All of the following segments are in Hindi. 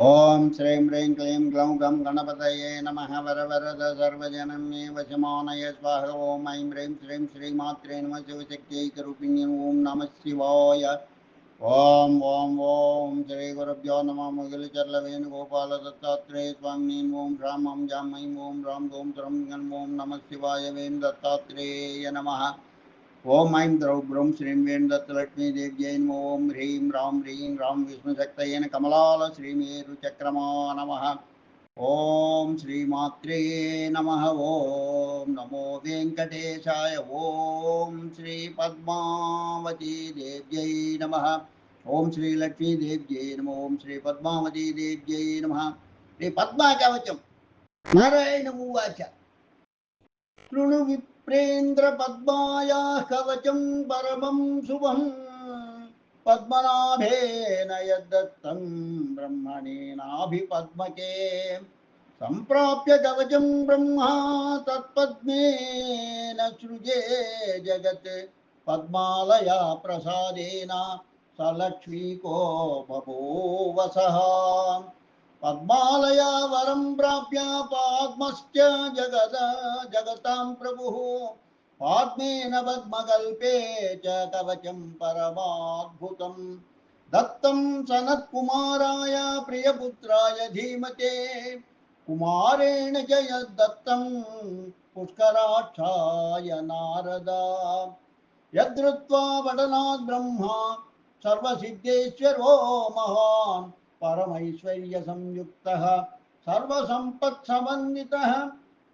ॐ श्रीं ह्रीं क्लीं ग्लौं गं गणपतये नमः वरवरद सर्वजनं मे वशमानय स्वाहा ॐ ऐं ह्रीं श्रीं श्रीमात्रे नमः शिवशक्त्यैकरूपिण्य ॐ नमः शिवाय। ॐ ॐ ॐ श्रीगुरुभ्यो नमः मुगिलचर्लवेणुगोपालदत्तात्रेय स्वामिनीं ॐ ह्रां ॐ जां ऐं ॐ ह्रां गों त्रं गं ॐ नमः शिवाय वें दत्तात्रेय नमः। ఓం ఐం ద్రౌ బ్రౌం శ్రీం వేం దత్తలక్ష్మీ దేవ్యై నమో ఓం హ్రీం రాం హ్రీం రాం విష్ణుశక్తయేన కమలాల శ్రీమేరు చక్రమా నమ. ఓం శ్రీమాత్రే నమ. ఓం నమో వెంకటేశాయ. ఓం శ్రీ పద్మావతీ దేవ్యై నమ. ఓం శ్రీ లక్ష్మీదేవ్యై నమ. ఓం శ్రీ పద్మావతీ దేవ్యై నమ. శ్రీ పద్మా కవచం నారాయణ ఉవాచ. శృణు प्रेन्द्रपद्मायाः कवचं परमं शुभम् पद्मनाभेन यद्दत्तं ब्रह्मणेनाभिपद्मके। सम्प्राप्य कवचं ब्रह्मा तत्पद्मेन सृजे जगत्। पद्मालया प्रसादेन सलक्ष्मीको बभूवसः पद्मालया वरं प्राप्य पाद्मश्च जगद जगतां प्रभुः। पाद्मेन पद्मकल्पे च कवचं परमाद्भुतं दत्तं सनत्कुमाराय प्रियपुत्राय धीमते। कुमारेण च यद्दत्तं पुष्कराक्षाय नारद। यद्धृत्वा वटनाद् सर्वसिद्धेश्वरो महान्। परमैश्वर्यसंयुक्तः, सर्वसम्पत्समन्वितः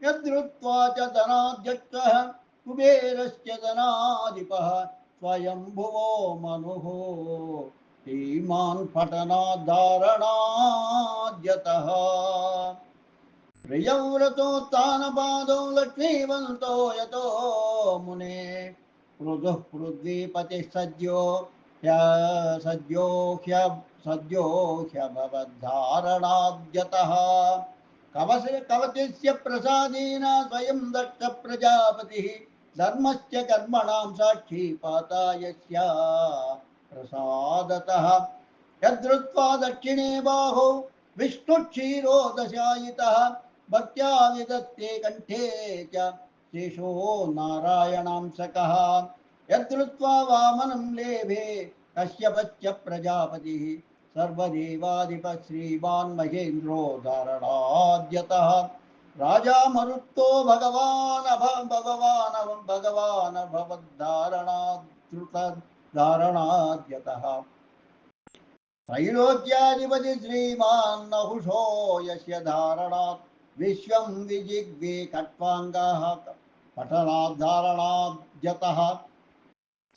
यदृत्वा च धनाध्यक्षः, कुबेरश्च धनाधिपः, स्वयम्भुवो मनुः। धीमान् पठनाद्धारणाद्यतः प्रियं रतोत्थानपादौ लक्ष्मीवन्तो यतो मुने, पृथुः पृथ्वीपतिः सद्यो सद्यो ह्य सद्यो ह्यभवद्धारणाद्यतः कवच कवचस्य प्रसादेन स्वयं दत्त प्रजापतिः कर्मणां साक्षी पाता यस्य प्रसादतः दक्षिणे बाहो विष्णुक्षीरोदशायितः। भक्त्या विदत्ते कण्ठे च शेषो नारायणांसकः यदृत्वा वामनं लेभे कश्यपश्च प्रजापतिः सर्वदेवाधिपः श्रीमान् महेन्द्रो राजा मरुत्तो भगवान् भगवान् भगवान् त्रैलोक्याधिपति श्रीमान् नहुषो यस्य धारणात् विश्वं विजिग्वे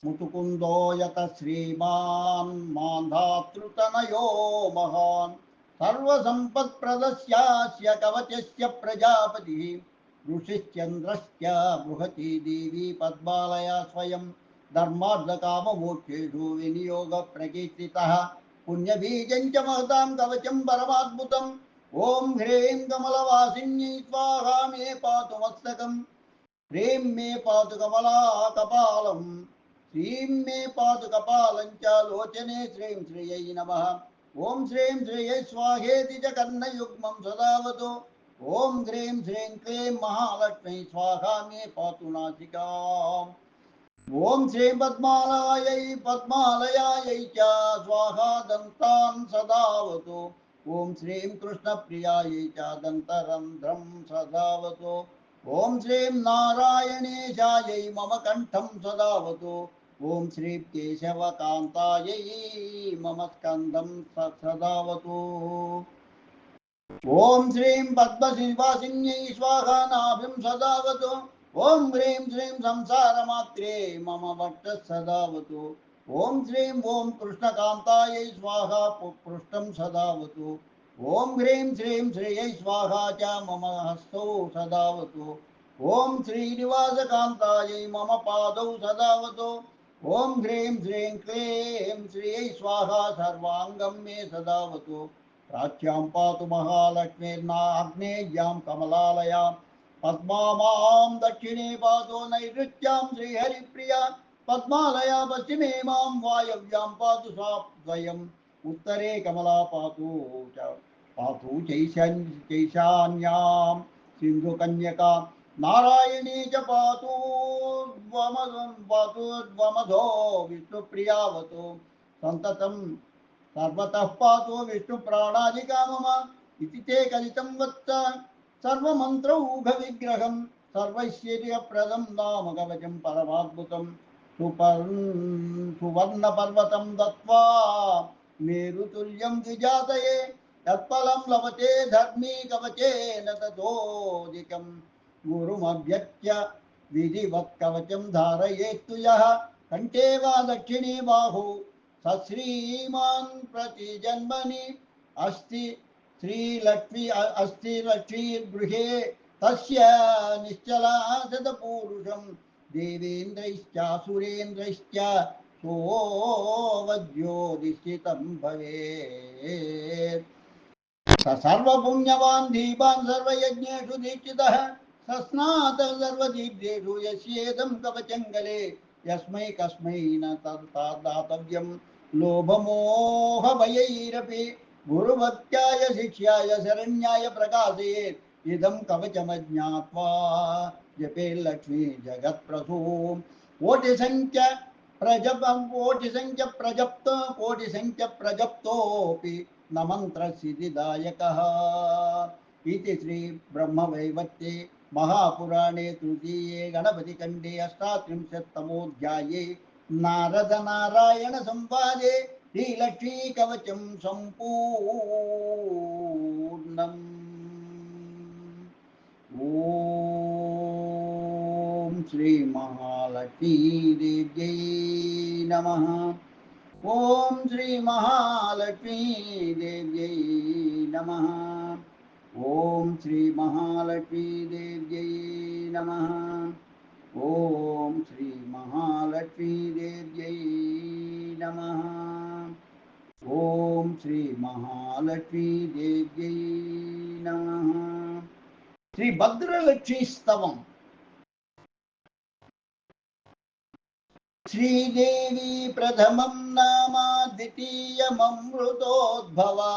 मुतुकुन्दो यत श्रीमान् मान्धातृतनयो महान्। सर्वसम्पत्प्रदस्यास्य कवचस्य प्रजापतिः ऋषिश्चन्द्रश्च बृहती देवी पद्मालया स्वयं धर्मार्धकाममोक्षेषु विनियोगप्रकीर्तितः। पुण्यबीजं च महतां कवचं परमाद्भुतम्। ॐ ह्रीं कमलवासिन्यै स्वाहा मे पातु मस्तकम्। ह्रीं मे पातु कमला कपालम् श्रीं मे पातु कपालं च लोचने श्रीं श्रियै नमः। ॐ श्रीं श्रियै स्वाहेति च कर्णयुग्मं सदावतु। ॐ ह्रीं श्रीं क्लीं महालक्ष्मी स्वाहा मे पातु नासिकाम् ॐ श्रीं पद्मालयै पद्मालयायै च स्वाहा दन्तान् सदावतु। ॐ श्रीं कृष्णप्रियायै च दन्तरन्ध्रं सदावतु। ॐ श्रीं नारायणेशायै मम कण्ठं सदावतु। ॐ श्रीं केशवकान्तायै, मम स्कन्दं सदावतु। ॐ श्रीं पद्मशिवासिन्यै स्वाहा सदावतु। ॐ ह्रीं श्रीं संसारमात्रे, मम वक्षः सदावतु। ॐ श्रीं ॐ कृष्णकान्तायै, स्वाहा पृष्ठं सदावतु। ॐ ह्रीं श्रीं श्रियै, स्वाहा च मम हस्तौ सदावतु। ॐ श्रीनिवासकान्तायै, मम पादौ सदावतु। ओम ह्रीं श्रीं क्लीं श्रियै स्वाहा सर्वाङ्गं मे सदावतु। प्राच्यां पातु महालक्ष्मीर्नाग्नेय्यां कमलालयां। पद्मामां दक्षिणे पातु नैऋत्यां श्रीहरिप्रिया। पद्मालया पश्चिमे माँ वायव्यां पातु सा द्वयम् उत्तरे कमला पातु च पातु चैशान्यां सिन्धुकन्यकां। नारायणी च पातु त्वमधुं पातु त्वमधो विष्णुप्रियावतु। सन्ततं सर्वतः पातु विष्णुप्राणादिका मम इति ते कथितं वत्स सर्वमन्त्रौघविग्रहं सर्वैश्वर्यप्रदं नाम कवचं परमाद्भुतं। सुपर् सुवर्णपर्वतं दत्त्वा मेरुतुल्यं द्विजातये, तत्फलं लभते धर्मी कवचेन ततोऽधिकम् गुरुमभ्यर्च्य विधिवत् कवचं धारयेत्तु यः। कण्ठे वा दक्षिणे बाहु। स श्रीमान् प्रतिजन्मनि। अस्ति श्रीलक्ष्मी अस्ति तस्य निश्चला सदपूरुषं भवेत्। स सर्वपुण्यवान् दीपान् सर्वयज्ञेषु दीक्षितः। सस्नात सर्वदीप्तेषु यस्येदं कवचङ्गले यस्मै कस्मै न तत् लोभमोहभयैरपि गुरुभक्त्याय शिष्याय शरण्याय प्रकाशयेत्। इदं कवचमज्ञात्वा जपे लक्ष्मी जगत्प्रसूं कोटिसङ्ख्य प्रजपं कोटिसङ्ख्य प्रजप्त कोटिसङ्ख्य प्रजप्तोऽपि न मन्त्रसिद्धिदायकः। इति श्रीब्रह्मवैवर्ते महापुराणे तृतीये गणपतिखण्डे अष्टात्रिंशत्तमोऽध्याये नारदनारायणसंवादे श्रीलक्ष्मीकवचं सम्पूर्णम् ॐ श्रीमहालक्ष्मीदेव्यै नमः ॐ श्रीमहालक्ष्मीदेव्यै नमः ॐ श्रीमहालक्ष्मीदेव्यै नमः। ॐ श्रीमहालक्ष्मीदेव्यै नमः। ॐ श्रीमहालक्ष्मीदेव्यै नमः। श्रीभद्रलक्ष्मीस्तवम् श्रीदेवी प्रथमं नाम द्वितीयममृतोद्भवा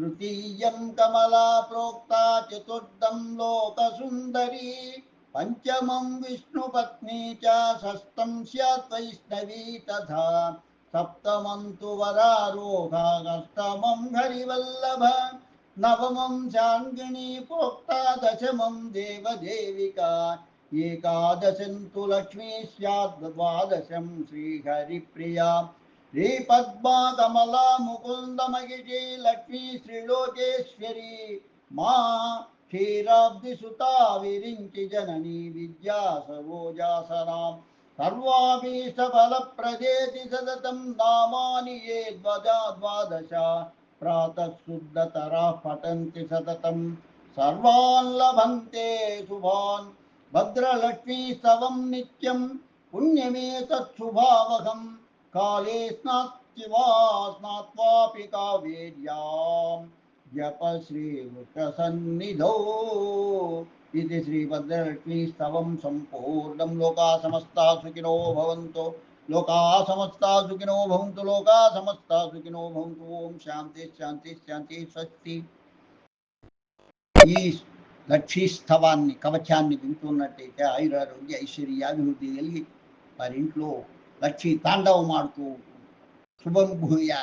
तृतीयं कमला प्रोक्ता चतुर्थं लोकसुन्दरी, पञ्चमं विष्णुपत्नी च, षष्ठं स्यात् वैष्णवी तथा सप्तमं तु वरारोहाष्टमं हरिवल्लभ, नवमं शाङ्गिणी प्रोक्ता, दशमं देवदेविका, एकादशं तु लक्ष्मी द्वादशं श्रीहरिप्रिया। श्रीपद्मा कमला मुकुन्दमगिषी लक्ष्मी श्रीलोकेश्वरी मा क्षीराब्धिसुता विरिञ्चि जननी विद्या सरोजासनां सर्वाभीष्टफलप्रदेति सततं नामानि ये द्वजा द्वादश प्रातः शुद्धतराः पठन्ति सततं सर्वान् लभन्ते शुभान् भद्रलक्ष्मीस्तवं नित्यं पुण्यमेतत् शुभावहं काले स्नात्वा स्नात्वापि कावेर्यां जप श्रीवृषसन्निधौ इति श्रीभद्रलक्ष्मीस्तवं सम्पूर्णं लोका समस्ता सुखिनो भवन्तु लोका समस्ता सुखिनो भवन्तु लोका समस्ता सुखिनो भवन्तु ఓం శాంతి శాంతి శాంతి స్వస్తి ఈ లక్ష్మీస్తవాన్ని కవచాన్ని వింటున్నట్టయితే ఆయురారోగ్య ఐశ్వర్యాభివృద్ధి కలిగి వారి लक्ष्मी तांडव मातु शुभम भूया